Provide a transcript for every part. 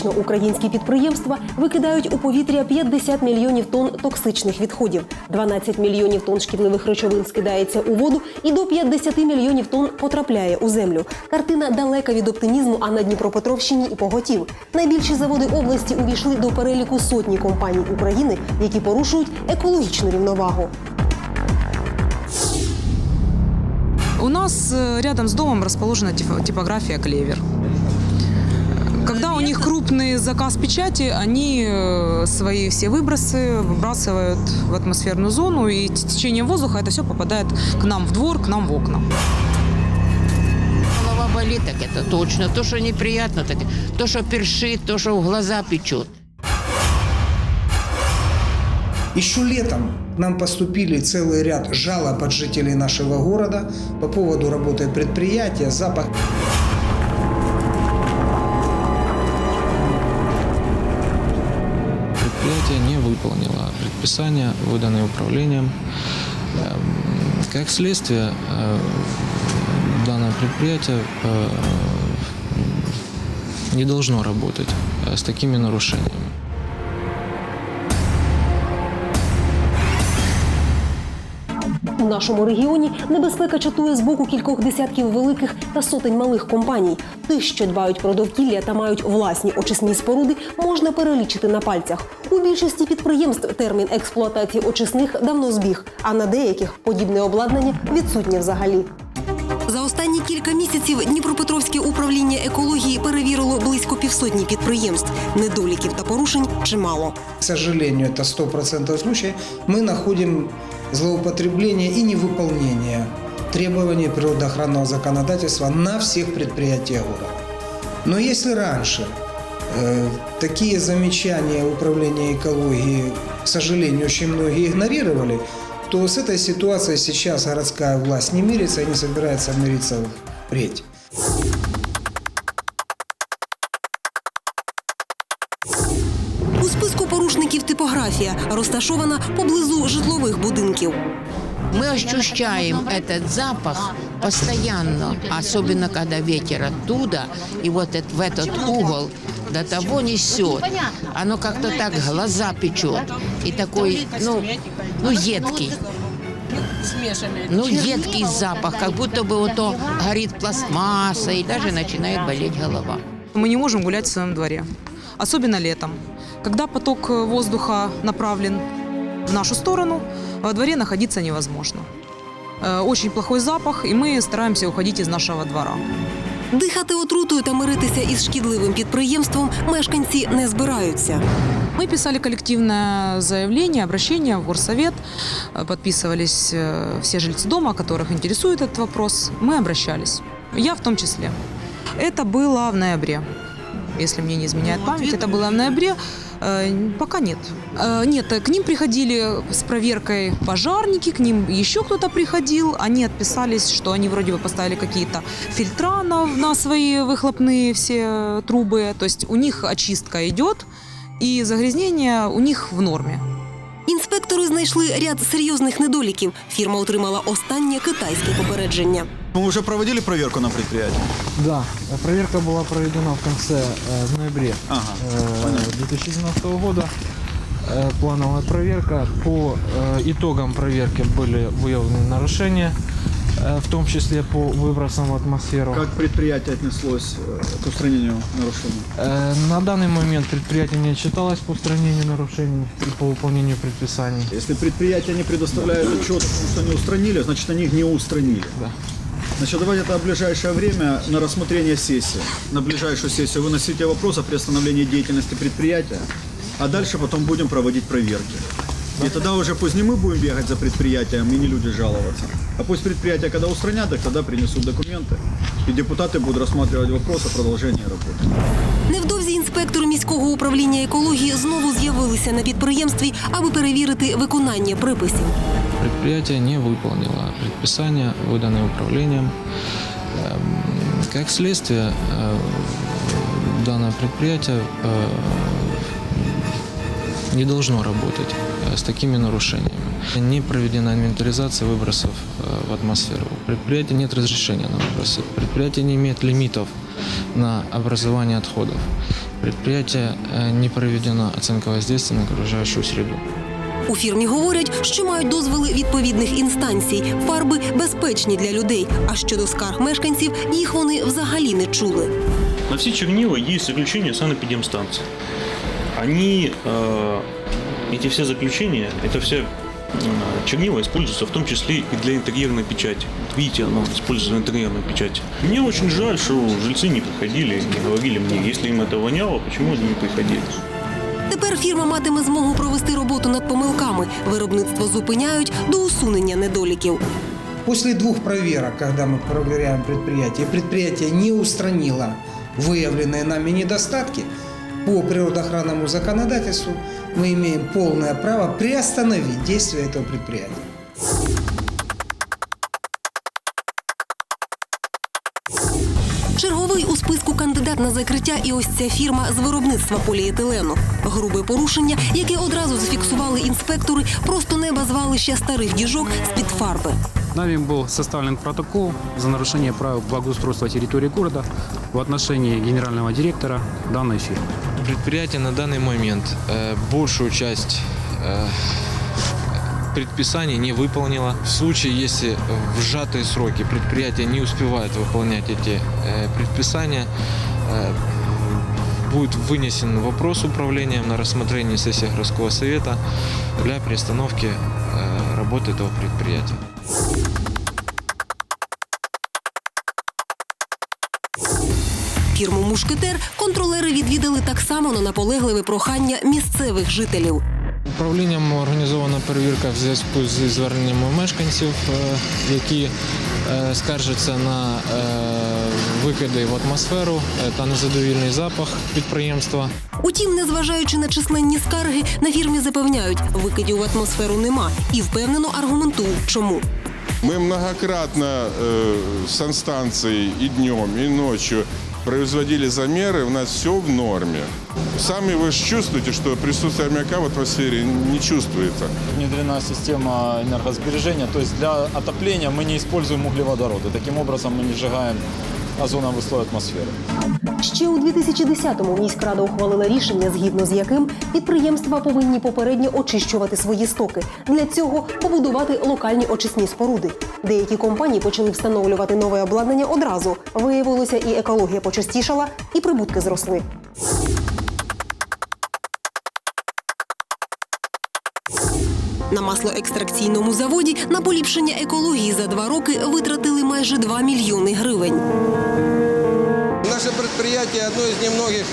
Фактично, українські підприємства викидають у повітря 50 мільйонів тонн токсичних відходів, 12 мільйонів тонн шкідливих речовин скидається у воду і до 50 мільйонів тонн потрапляє у землю. Картина далека від оптимізму, а на Дніпропетровщині і поготів. Найбільші заводи області увійшли до переліку сотні компаній України, які порушують екологічну рівновагу. У нас э, рядом с домом расположена типо- типография «Клевер». Когда у них крупный заказ печати, они э, свои все выбросы выбрасывают в атмосферную зону, и с течением воздуха это все попадает к нам в двор, к нам в окна. Голова болит, так это точно. То, что неприятно, так то, что першит, то, что в глаза печет. Еще летом нам поступили целый ряд жалоб от жителей нашего города по поводу работы предприятия, запах. Выполнило предписания, выданные управлением. Эм, Как следствие, э, данное предприятие э, не должно работать э, с такими нарушениями. Нашому регіоні небезпека чатує з боку кількох десятків великих та сотень малих компаній. Тих, що дбають про довкілля та мають власні очисні споруди, можна перелічити на пальцях. У більшості підприємств термін експлуатації очисних давно збіг, а на деяких подібне обладнання відсутнє взагалі. За останні кілька місяців Дніпропетровське управління екології перевірило близько півсотні підприємств. Недоліків та порушень чимало. К сожалению, это 100% случаев. Мы находим злоупотребление и невыполнение требований природоохранного законодательства на всех предприятиях города. Но если раньше э, такие замечания управления экологии, к сожалению, очень многие игнорировали, то с этой ситуацией сейчас городская власть не мирится и не собирается мириться впредь. порушників типографія розташована поблизу житлових будинків. Мы ощущаем этот запах постоянно, особенно когда ветер оттуда, и вот эт- в этот угол до того несет. Оно как-то так глаза печет. И такой, ну, ну едкий. Ну, едкий запах, как будто бы вот то горит пластмасса, и даже начинает болеть голова. Мы не можем гулять в своем дворе, особенно летом. Когда поток э, воздуха направлен в нашу сторону, во дворе находиться невозможно. Э, Очень плохой запах, и мы стараемся уходить из нашего двора. Дихати отрутою та миритися із шкідливим підприємством мешканці не збираються. Мы писали коллективное заявление, обращение в горсовет, э, подписывались э, все жильцы дома, которых интересует этот вопрос. Мы обращались. Я в том числе. Это было в ноябре. Если мне не изменяет память, это было в ноябре. Э, Пока нет. Э, Нет, э, к ним приходили с проверкой пожарники, к ним еще кто-то приходил. Они отписались, что они вроде бы поставили какие-то фильтра на, на свои выхлопные все э, трубы. То есть у них очистка идет, і загрязнення у них в нормі. Інспектори знайшли ряд серйозних недоліків. Фірма отримала останнє китайське попередження. Мы уже проводили проверку на предприятии? Да, проверка была проведена в конце э, в ноябре Ага, э, 2017 года. Э, плановая проверка. По э, итогам проверки были выявлены нарушения, э, в том числе по выбросам в атмосферу. Как предприятие отнеслось э, к устранению нарушений? Э, на данный момент предприятие не отчиталось по устранению нарушений и по выполнению предписаний. Если предприятие не предоставляет отчет о том, что они устранили, значит они их не устранили. Да. Значит, давайте это в ближайшее время на рассмотрение сессии. На ближайшую сессию выносите вопрос о приостановлении деятельности предприятия, а дальше потом будем проводить проверки. И тогда уже пусть не мы будем бегать за предприятием и не люди жаловаться. А пусть предприятия, когда устранят, так тогда принесут документы. И депутаты будут рассматривать вопрос о продолжении работы. Невдовзі інспектори міського управління екології знову з'явилися на підприємстві, аби перевірити виконання приписів. Предприятие не выполнило предписания, выданные управлением. Эм, Как следствие, э, данное предприятие э, не должно работать э, с такими нарушениями. Не проведена инвентаризация выбросов в атмосферу. У предприятия нет разрешения на выбросы. Предприятие не имеет лимитов на образование отходов. Предприятие не проведена оценка воздействия на окружающую среду. У фірмі говорять, що мають дозволи відповідних інстанцій. Фарби безпечні для людей. А щодо скарг мешканців, їх вони взагалі не чули. На все чернила есть заключение санэпидемстанции. Они, э, эти все заключения, это все э, чернила используются в том числе и для интерьерной печати. Вот Видите, оно используется в интерьерной печати. Мне очень жаль, что жильцы не приходили, не говорили мне, если им это воняло, почему они не приходили. Тепер фірма матиме змогу провести роботу над помилками. Виробництво зупиняють до усунення недоліків. После двух проверок, когда мы проверяем предприятие, предприятие не устранило выявленные нами недостатки, по природоохранному законодательству мы имеем полное право приостановить действие этого предприятия. Черговий у списку кандидат на закриття і ось ця фірма з виробництва поліетилену. Грубе порушення, яке одразу зафіксували інспектори, просто неба звалища старих діжок з-під фарби. Нами был составлен протокол за нарушение правил благоустройства территории города в отношении генерального директора данной фирмы. Предприятие на данный момент э, большую часть э, предписаний не выполнило. В случае, если в сжатые сроки предприятие не успевает выполнять эти э, предписания, э, будет вынесен вопрос управлением на рассмотрение сессии городского совета для приостановки э, работы этого предприятия. Фірму Мушкетер контролери відвідали так само на наполегливе прохання місцевих жителів. Управлінням організована перевірка в зв'язку зі зверненнями мешканців, е, які е, скаржаться на е, викиди в атмосферу та незадовільний запах підприємства. Утім, незважаючи на численні скарги, на фірмі запевняють, викидів в атмосферу нема і впевнено аргументують, чому. Мы многократно э, с санстанцией и днем, и ночью производили замеры, у нас все в норме. Сами вы ж чувствуете, что присутствие аммиака в атмосфере не чувствуется. внедрена система энергосбережения. То есть для отопления мы не используем углеводороды. Таким образом мы не сжигаем озоновый слой атмосфери. Ще у 2010-му міськрада ухвалила рішення, згідно з яким підприємства повинні попередньо очищувати свої стоки. Для цього побудувати локальні очисні споруди. Деякі компанії почали встановлювати нове обладнання одразу. Виявилося, і екологія почастішала, і прибутки зросли. На маслоекстракційному заводі на поліпшення екології за два роки витратили майже 2 мільйони гривень. Наше предприятие одно из немногих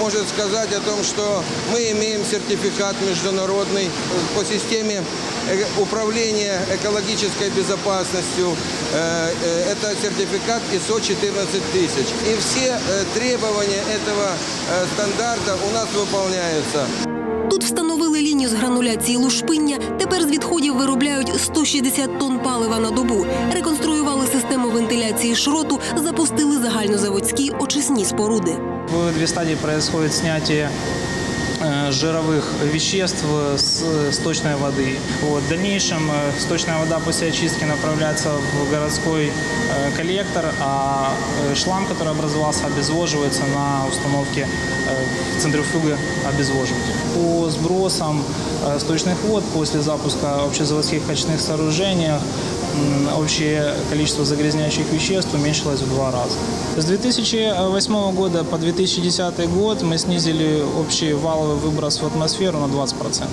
может сказать о том, что мы имеем сертификат международный по системе э, управления экологической безопасностью. Э, э, Это сертификат ISO 14 тысяч. И все э, требования этого э, стандарта у нас выполняются. Тут встановили лінію з грануляції лушпиння. Тепер з відходів виробляють 160 тонн палива на добу. Реконструювали систему вентиляції шроту, запустили загальнозаводські очисні споруди. В две стадии происходит снятие э, жировых веществ с сточной воды. Вот. В дальнейшем э, сточная вода после очистки направляется в городской э, коллектор, а э, шлам, который образовался, обезвоживается на установке э, центрифуги обезвоживателя. По сбросам э, сточных вод после запуска общезаводских качных сооружений м, общее количество загрязняющих веществ уменьшилось в два раза. С 2008 года по 2010 год мы снизили общий валовый выброс в атмосферу на 20%.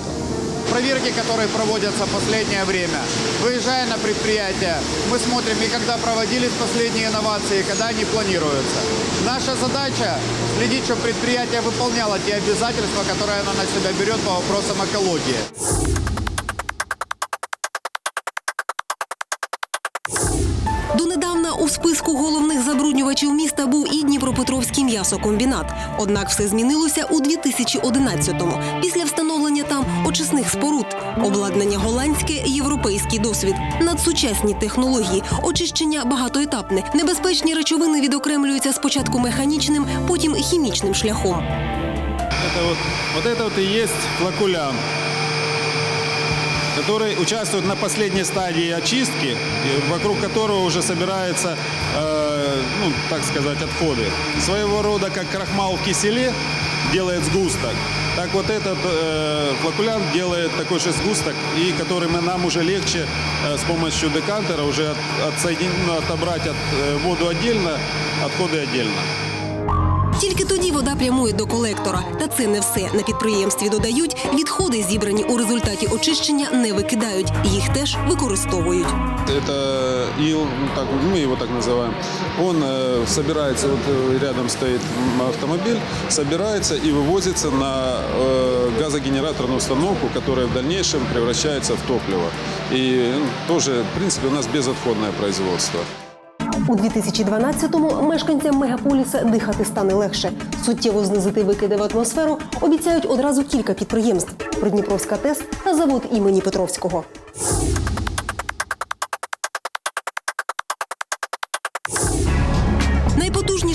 Проверки, которые проводятся в последнее время, выезжая на предприятие, мы смотрим и когда проводились последние инновации, и когда они планируются. Наша задача следить, чтобы предприятие выполняло те обязательства, которые оно на себя берет по вопросам экологии. Списку головних забруднювачів міста був і Дніпропетровський м'ясокомбінат. Однак все змінилося у 2011-му, після встановлення там очисних споруд. Обладнання голландське, європейський досвід, надсучасні технології, очищення багатоетапне. Небезпечні речовини відокремлюються спочатку механічним, потім хімічним шляхом. Это вот, вот это вот и есть флакулян, который участвует на последней стадии очистки, вокруг которого уже собираются, э, ну, так сказать, отходы. Своего рода как крахмал в киселе, делает сгусток. Так вот этот э, флокулянт делает такой же сгусток, и который мы, нам уже легче э, с помощью декантера уже от, отсоедин- ну, отобрать от, э, воду отдельно, отходы отдельно. Тільки тоді вода прямує до колектора. Та це не все. На підприємстві додають, відходи, зібрані у результаті очищення, не викидають. Їх теж використовують. Это ил, ну, так, мы его так называем. Он э, собирается, вот э, рядом стоит м, автомобиль, собирается и вывозится на э, газогенераторную установку, которая в дальнейшем превращается в топливо. И ну, тоже, в принципе, у нас безотходное производство. У 2012-му мешканцям мегаполіса дихати стане легше. Суттєво знизити викиди в атмосферу обіцяють одразу кілька підприємств: Придніпровська ТЕС та завод імені Петровського.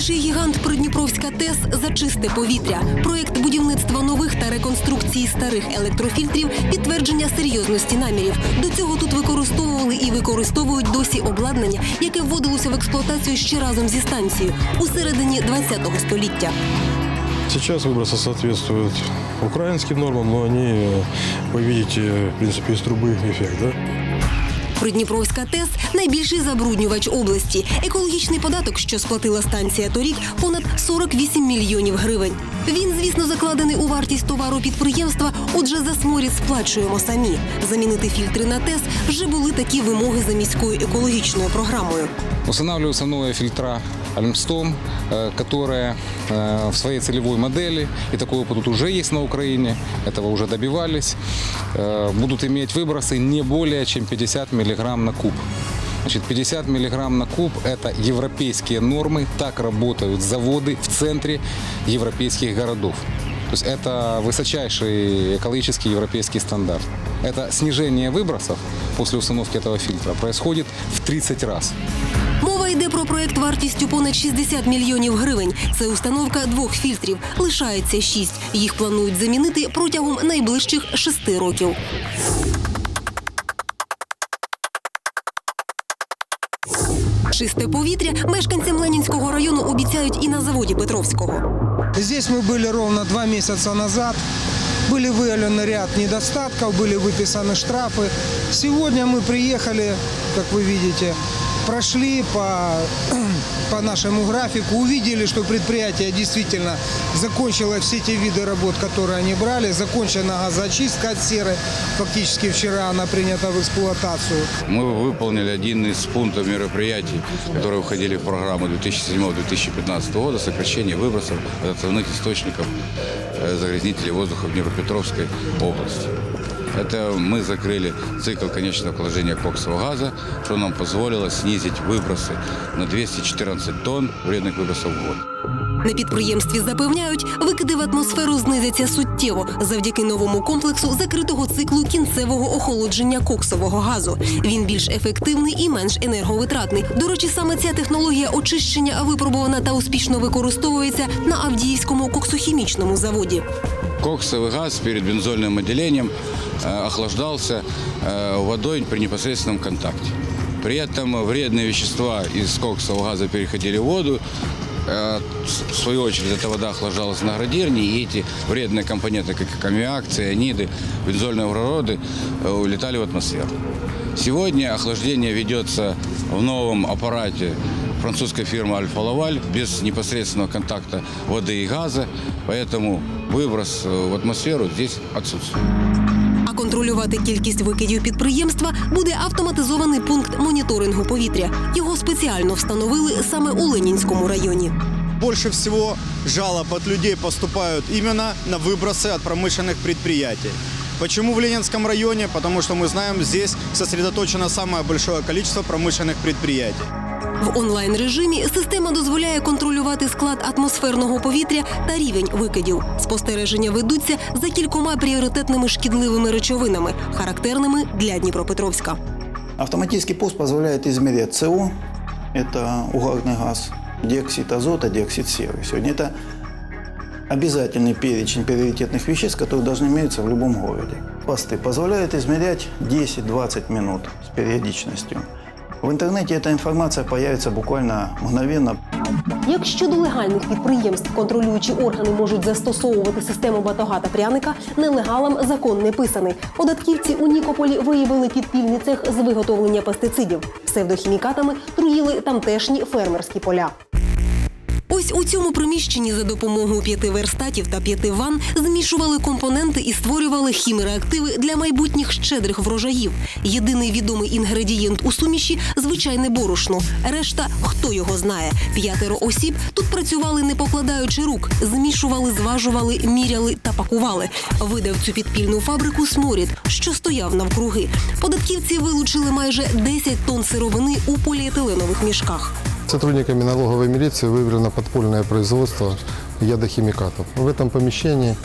Найпотужніший гігант Придніпровська ТЕС за чисте повітря. Проєкт будівництва нових та реконструкції старих електрофільтрів підтвердження серйозності намірів. До цього тут використовували і використовують досі обладнання, яке вводилося в експлуатацію ще разом зі станцією у середині 20-го століття. Сейчас выбросы соответствуют украинским нормам, но они, э, вы видите, в принципе, из трубы эффект, да? Придніпровська ТЕС найбільший забруднювач області. Екологічний податок, що сплатила станція торік, понад 48 мільйонів гривень. Він, звісно, закладений у вартість товару підприємства. Отже, за сморід сплачуємо самі. Замінити фільтри на ТЕС вже були такі вимоги за міською екологічною програмою. Устанавливаются новые фильтра Альмстом, э, которые э, в своей целевой модели, и такой опыт уже есть на Украине, этого уже добивались, э, будут иметь выбросы не более чем 50 миллиграмм на куб. Значит, 50 миллиграмм на куб – это европейские нормы, так работают заводы в центре европейских городов. То есть это высочайший экологический европейский стандарт. Это снижение выбросов после установки этого фильтра происходит в 30 раз. Мова йде про проект вартістю понад 60 мільйонів гривень. Це установка двох фільтрів. Лишається шість. Їх планують замінити протягом найближчих шести років. Чисте повітря мешканцям Ленінського району обіцяють і на заводі Петровського. Здесь мы были ровно два месяца назад. Были выявлены ряд недостатков, были выписаны штрафы. Сегодня мы приехали, как вы видите, прошли по, по нашему графику, увидели, что предприятие действительно закончило все те виды работ, которые они брали. Закончена газоочистка от серы. Фактически вчера она принята в эксплуатацию. Мы выполнили один из пунктов мероприятий, которые входили в программу 2007-2015 года, сокращение выбросов от основных источников э, загрязнителей воздуха в Днепропетровской области. Это мы закрыли цикл конечного положения коксового газа, что нам позволило снизить выбросы на 214 тонн вредных выбросов в год. На підприємстві запевняють, викиди в атмосферу знизяться суттєво завдяки новому комплексу закритого циклу кінцевого охолодження коксового газу. Він більш ефективний і менш енерговитратний. До речі, саме ця технологія очищення випробувана та успішно використовується на Авдіївському коксохімічному заводі. Коксовый газ перед бензольным отделением э, охлаждался э, водой при непосредственном контакте. При этом вредные вещества из коксового газа переходили в воду. Э, В свою очередь, эта вода охлаждалась на градирне, и эти вредные компоненты, как аммиак, цианиды, бензольные углероды, улетали в атмосферу. Сегодня охлаждение ведется в новом аппарате французской фирмы Альфа Лаваль без непосредственного контакта воды и газа, поэтому выброс э, в атмосферу здесь отсутствует. А контролювати кількість викидів підприємства буде автоматизований пункт моніторингу повітря. Його спеціально встановили саме у Ленінському районі. Больше всего жалоб от людей поступают именно на выбросы от промышленных предприятий. Почему в Ленинском районе? Потому что мы знаем, здесь сосредоточено самое большое количество промышленных предприятий. В онлайн режимі система дозволяє контролювати склад атмосферного повітря та рівень викидів. Спостереження ведуться за кількома пріоритетними шкідливими речовинами, характерними для Дніпропетровська. Автоматический пост позволяет измерять СО, это угарный газ, диоксид азота, диоксид серы. Сегодня это обязательный перечень приоритетных веществ, которые должны иметься в любом городе. Посты позволяют измерять 10-20 минут с периодичностью. В интернете эта информация появится буквально мгновенно. Як щодо легальних підприємств, контролюючі органи можуть застосовувати систему батога та пряника, нелегалам закон не писаний. Податківці у Нікополі виявили підпільний цех з виготовлення пестицидів. Псевдохімікатами труїли тамтешні фермерські поля. Ось у цьому приміщенні за допомогою п'яти верстатів та п'яти ван змішували компоненти і створювали хімреактиви для майбутніх щедрих врожаїв. Єдиний відомий інгредієнт у суміші звичайне борошно. Решта хто його знає. П'ятеро осіб тут працювали не покладаючи рук, змішували, зважували, міряли та пакували. Видав цю підпільну фабрику сморід, що стояв навкруги. Податківці вилучили майже 10 тонн сировини у поліетиленових мішках. Сотрудниками налоговой милиции выявлено подпольное производство ядохимикатов. В этом помещении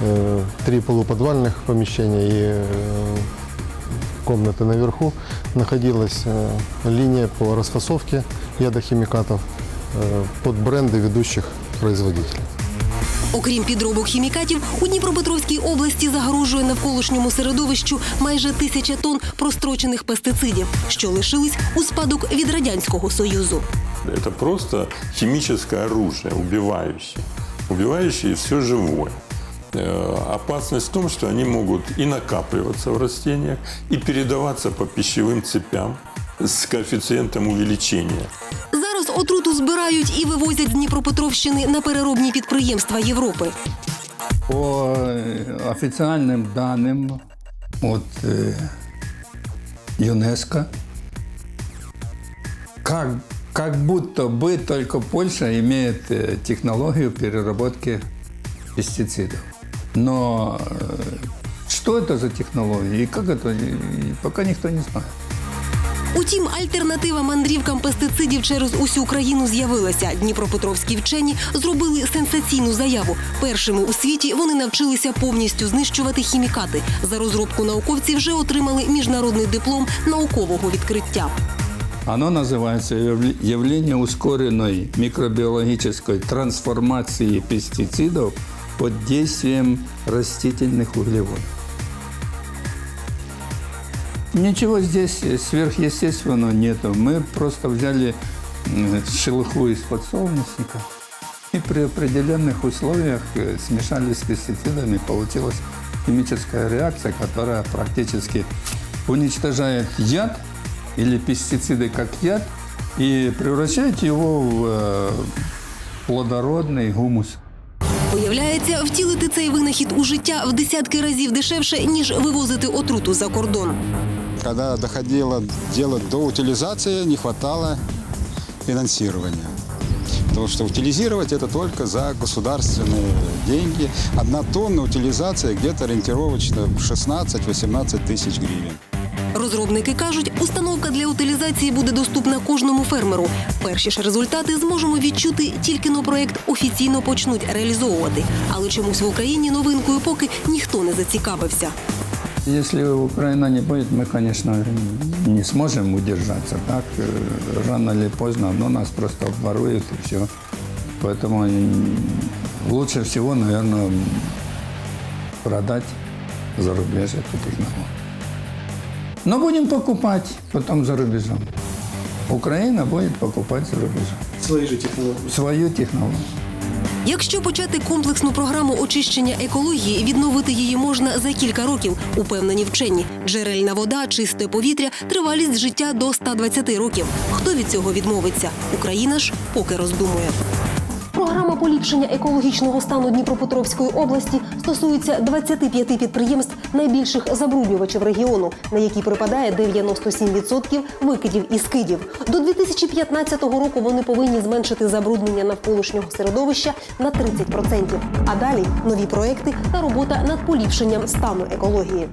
э, три полуподвальных помещения и э, комнаты наверху находилась э, линия по расфасовке ядохимикатов э, под бренды ведущих производителей. Окрім підробок хімікатів, у Дніпропетровській області загрожує навколишньому середовищу майже тисяча тонн прострочених пестицидів, що лишились у спадок від радянського союзу. Это просто химическое оружие, убивающее. Убивающее все живое. Э, Опасность в том, что они могут и накапливаться в растениях, и передаваться по пищевым цепям с коэффициентом увеличения. Зараз отруту збирають і вивозять з Дніпропетровщини на переробні підприємства Європи. По э, официальным данным от э, ЮНЕСКО, как, как будто бы только Польша имеет э, технологию переработки пестицидов. Но э, что это за технология и как это, и пока никто не знает. Утім, альтернатива мандрівкам пестицидів через усю країну з'явилася. Дніпропетровські вчені зробили сенсаційну заяву. Першими у світі вони навчилися повністю знищувати хімікати. За розробку науковці вже отримали міжнародний диплом наукового відкриття. Оно называется явление ускоренной микробиологической трансформации пестицидов под действием растительных углеводов. Ничего здесь сверхъестественного нету. Мы просто взяли м, шелуху из подсолнечника и при определенных условиях э, смешали с пестицидами. Получилась химическая реакция, которая практически уничтожает яд или пестициды как яд и превращает его в э, плодородный гумус. Виявляється, втілити цей винахід у життя в десятки разів дешевше, ніж вивозити отруту за кордон. Когда доходило дело до утилизации, не хватало финансирования. Потому что утилизировать это только за государственные деньги. Одна тонна утилизация где-то ориентировочно 16-18 тысяч гривен. Розробники кажуть, установка для утилізації буде доступна кожному фермеру. Перші ж результати зможемо відчути, тільки но проект офіційно почнуть реалізовувати. Але чомусь в Україні новинкою поки ніхто не зацікавився. Если Украина не будет, мы, конечно, не сможем удержаться. Так, э, рано или поздно, но нас просто обворуют и все. Поэтому м, лучше всего, наверное, продать за рубеж эту технологию. Но будем покупать потом за рубежом. Украина будет покупать за рубежом. Же технологии. Свою технологию. Якщо почати комплексну програму очищення екології, відновити її можна за кілька років, упевнені вчені. Джерельна вода, чисте повітря, тривалість життя до 120 років. Хто від цього відмовиться? Україна ж поки роздумує. Програма поліпшення екологічного стану Дніпропетровської області стосується 25 підприємств найбільших забруднювачів регіону, на які припадає 97% викидів і скидів. До 2015 року вони повинні зменшити забруднення навколишнього середовища на 30%. А далі нові проекти та робота над поліпшенням стану екології.